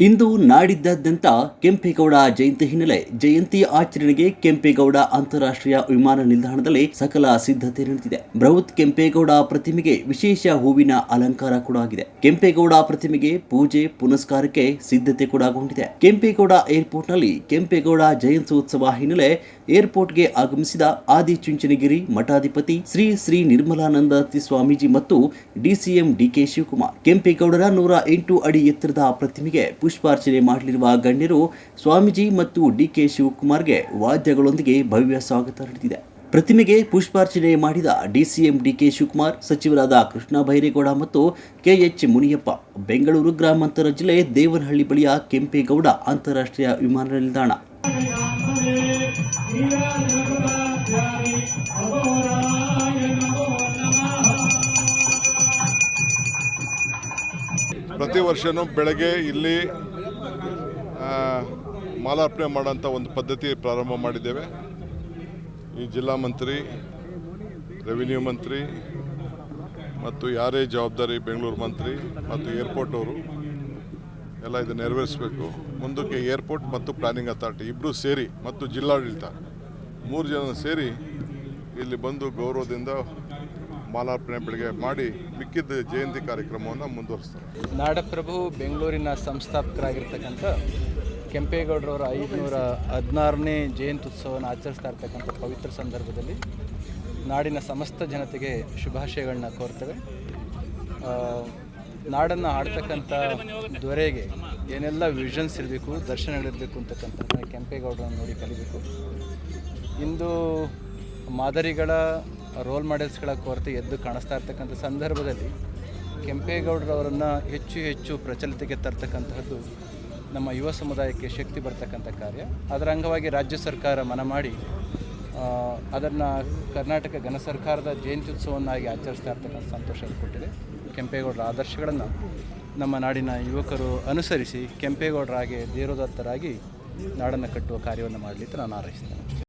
ಇಂದು ನಾಡಿದ್ದಾದ್ಯಂತ ಕೆಂಪೇಗೌಡ ಜಯಂತಿ ಹಿನ್ನೆಲೆ ಜಯಂತಿ ಆಚರಣೆಗೆ ಕೆಂಪೇಗೌಡ ಅಂತಾರಾಷ್ಟ್ರೀಯ ವಿಮಾನ ನಿಲ್ದಾಣದಲ್ಲಿ ಸಕಲ ಸಿದ್ಧತೆ ನಡೆದಿದೆ. ಬೃಹತ್ ಕೆಂಪೇಗೌಡ ಪ್ರತಿಮೆಗೆ ವಿಶೇಷ ಹೂವಿನ ಅಲಂಕಾರ ಕೂಡ ಆಗಿದೆ. ಕೆಂಪೇಗೌಡ ಪ್ರತಿಮೆಗೆ ಪೂಜೆ, ಪುನಸ್ಕಾರಕ್ಕೆ ಸಿದ್ಧತೆ ಕೂಡ ಗೊಂಡಿದೆ ಕೆಂಪೇಗೌಡ ಏರ್ಪೋರ್ಟ್ನಲ್ಲಿ ಕೆಂಪೇಗೌಡ ಜಯಂತ್ಯೋತ್ಸವ ಹಿನ್ನೆಲೆ ಏರ್ಪೋರ್ಟ್ಗೆ ಆಗಮಿಸಿದ ಆದಿಚುಂಚನಗಿರಿ ಮಠಾಧಿಪತಿ ಶ್ರೀ ಶ್ರೀ ನಿರ್ಮಲಾನಂದ ಸ್ವಾಮೀಜಿ ಮತ್ತು ಡಿಸಿಎಂ ಡಿಕೆ ಶಿವಕುಮಾರ್. ಕೆಂಪೇಗೌಡರ ನೂರ ಎಂಟು ಅಡಿ ಎತ್ತರದ ಪ್ರತಿಮೆಗೆ ಪುಷ್ಪಾರ್ಚನೆ ಮಾಡಲಿರುವ ಗಣ್ಯರು ಸ್ವಾಮೀಜಿ ಮತ್ತು ಡಿ ಕೆ ಶಿವಕುಮಾರ್ಗೆ ವಾದ್ಯಗಳೊಂದಿಗೆ ಭವ್ಯ ಸ್ವಾಗತ ನಡೆದಿದೆ ಪ್ರತಿಮೆಗೆ ಪುಷ್ಪಾರ್ಚನೆ ಮಾಡಿದ ಡಿಸಿಎಂ ಡಿಕೆ ಶಿವಕುಮಾರ್, ಸಚಿವರಾದ ಕೃಷ್ಣ ಬೈರೇಗೌಡ ಮತ್ತು ಕೆಎಚ್ ಮುನಿಯಪ್ಪ. ಬೆಂಗಳೂರು ಗ್ರಾಮಾಂತರ ಜಿಲ್ಲೆ ದೇವನಹಳ್ಳಿ ಬಳಿಯ ಕೆಂಪೇಗೌಡ ಅಂತಾರಾಷ್ಟ್ರೀಯ ವಿಮಾನ ನಿಲ್ದಾಣ. ಪ್ರತಿ ವರ್ಷವೂ ಬೆಳಗ್ಗೆ ಇಲ್ಲಿ ಮಾಲಾರ್ಪಣೆ ಮಾಡೋಂಥ ಒಂದು ಪದ್ಧತಿ ಪ್ರಾರಂಭ ಮಾಡಿದ್ದೇವೆ. ಈ ಜಿಲ್ಲಾ ಮಂತ್ರಿ, ರೆವಿನ್ಯೂ ಮಂತ್ರಿ ಮತ್ತು ಯಾರೇ ಜವಾಬ್ದಾರಿ ಬೆಂಗಳೂರು ಮಂತ್ರಿ ಮತ್ತು ಏರ್ಪೋರ್ಟ್ ಅವರು, ಎಲ್ಲ ಇದು ನೆರವೇರಿಸಬೇಕು. ಮುಂದಕ್ಕೆ ಏರ್ಪೋರ್ಟ್ ಮತ್ತು ಪ್ಲಾನಿಂಗ್ ಅಥಾರಿಟಿ ಇಬ್ಬರು ಸೇರಿ ಮತ್ತು ಜಿಲ್ಲಾಡಳಿತ, ಮೂರು ಜನ ಸೇರಿ ಇಲ್ಲಿ ಬಂದು ಗೌರವದಿಂದ ಮಾಲಾರ್ಪಣೆ ಬೆಳಗ್ಗೆ ಮಾಡಿ ಮಿಕ್ಕಿದ್ದ ಜಯಂತಿ ಕಾರ್ಯಕ್ರಮವನ್ನು ಮುಂದುವರಿಸ್ತಾರೆ. ನಾಡಪ್ರಭು ಬೆಂಗಳೂರಿನ ಸಂಸ್ಥಾಪಕರಾಗಿರ್ತಕ್ಕಂಥ ಕೆಂಪೇಗೌಡರವರ ಐದುನೂರ ಹದಿನಾರನೇ ಜಯಂತ್ಯುತ್ಸವವನ್ನು ಆಚರಿಸ್ತಾ ಇರ್ತಕ್ಕಂಥ ಪವಿತ್ರ ಸಂದರ್ಭದಲ್ಲಿ ನಾಡಿನ ಸಮಸ್ತ ಜನತೆಗೆ ಶುಭಾಶಯಗಳನ್ನ ಕೋರ್ತೇವೆ. ನಾಡನ್ನು ಆಡ್ತಕ್ಕಂಥ ದೊರೆಗೆ ಏನೆಲ್ಲ ವಿಷನ್ಸ್ ಇರಬೇಕು ದರ್ಶನಗಳಿರಬೇಕು ಅಂತಕ್ಕಂಥದ್ದನ್ನ ಕೆಂಪೇಗೌಡರನ್ನು ನೋಡಿ ಕಲಿಬೇಕು. ಇಂದು ಮಾದರಿಗಳ ರೋಲ್ ಮಾಡೆಲ್ಸ್ಗಳ ಕೊರತೆ ಎದ್ದು ಕಾಣಿಸ್ತಾ ಇರ್ತಕ್ಕಂಥ ಸಂದರ್ಭದಲ್ಲಿ ಕೆಂಪೇಗೌಡರವರನ್ನು ಹೆಚ್ಚು ಹೆಚ್ಚು ಪ್ರಚಲಿತಕ್ಕೆ ತರ್ತಕ್ಕಂತಹದ್ದು ನಮ್ಮ ಯುವ ಸಮುದಾಯಕ್ಕೆ ಶಕ್ತಿ ಬರ್ತಕ್ಕಂಥ ಕಾರ್ಯ. ಅದರ ಅಂಗವಾಗಿ ರಾಜ್ಯ ಸರ್ಕಾರ ಮನ ಮಾಡಿ ಅದನ್ನು ಕರ್ನಾಟಕ ಘನ ಸರ್ಕಾರದ ಜಯಂತ್ಯುತ್ಸವನ್ನಾಗಿ ಆಚರಿಸ್ತಾ ಇರ್ತಕ್ಕಂಥ ಸಂತೋಷ ಕೊಟ್ಟಿದೆ. ಕೆಂಪೇಗೌಡರ ಆದರ್ಶಗಳನ್ನು ನಮ್ಮ ನಾಡಿನ ಯುವಕರು ಅನುಸರಿಸಿ ಕೆಂಪೇಗೌಡರಾಗಿ ಧೀರೋದತ್ತರಾಗಿ ನಾಡನ್ನು ಕಟ್ಟುವ ಕಾರ್ಯವನ್ನು ಮಾಡಲಿಕ್ಕೆ ನಾನು ಹಾರೈಸ್ತೇನೆ